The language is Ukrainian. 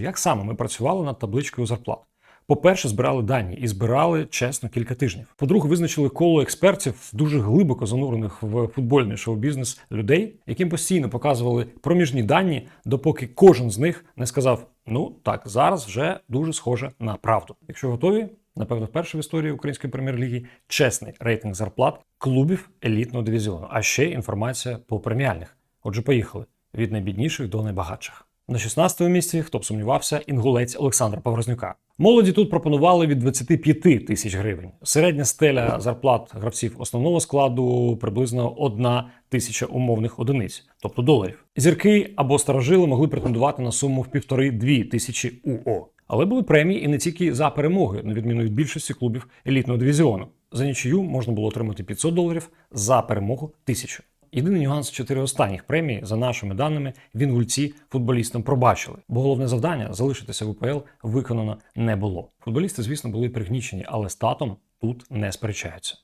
Як саме ми працювали над табличкою зарплат? По-перше, збирали дані і збирали чесно кілька тижнів. По-друге, визначили коло експертів, дуже глибоко занурених в футбольний шоу-бізнес людей, яким постійно показували проміжні дані, допоки кожен з них не сказав: ну так, зараз вже дуже схоже на правду. Якщо готові, напевно, вперше в історії української прем'єр-ліги чесний рейтинг зарплат клубів елітного дивізіону, а ще інформація по преміальних. Отже, поїхали від найбідніших до найбагатших. На 16-му місці, хто б сумнівався, інгулець Олександра Поврознюка. Молоді тут пропонували від 25 тисяч гривень. Середня стеля зарплат гравців основного складу приблизно одна тисяча умовних одиниць, тобто доларів. Зірки або старожили могли претендувати на суму в півтори-дві тисячі УО. Але були премії і не тільки за перемоги, на відміну від більшості клубів елітного дивізіону. За нічию можна було отримати 500 доларів, за перемогу 1000. Єдиний нюанс чотири останніх премії, за нашими даними, він гульці футболістам пробачили, бо головне завдання залишитися в УПЛ виконано не було. Футболісти, звісно, були пригнічені, але статом тут не сперечаються.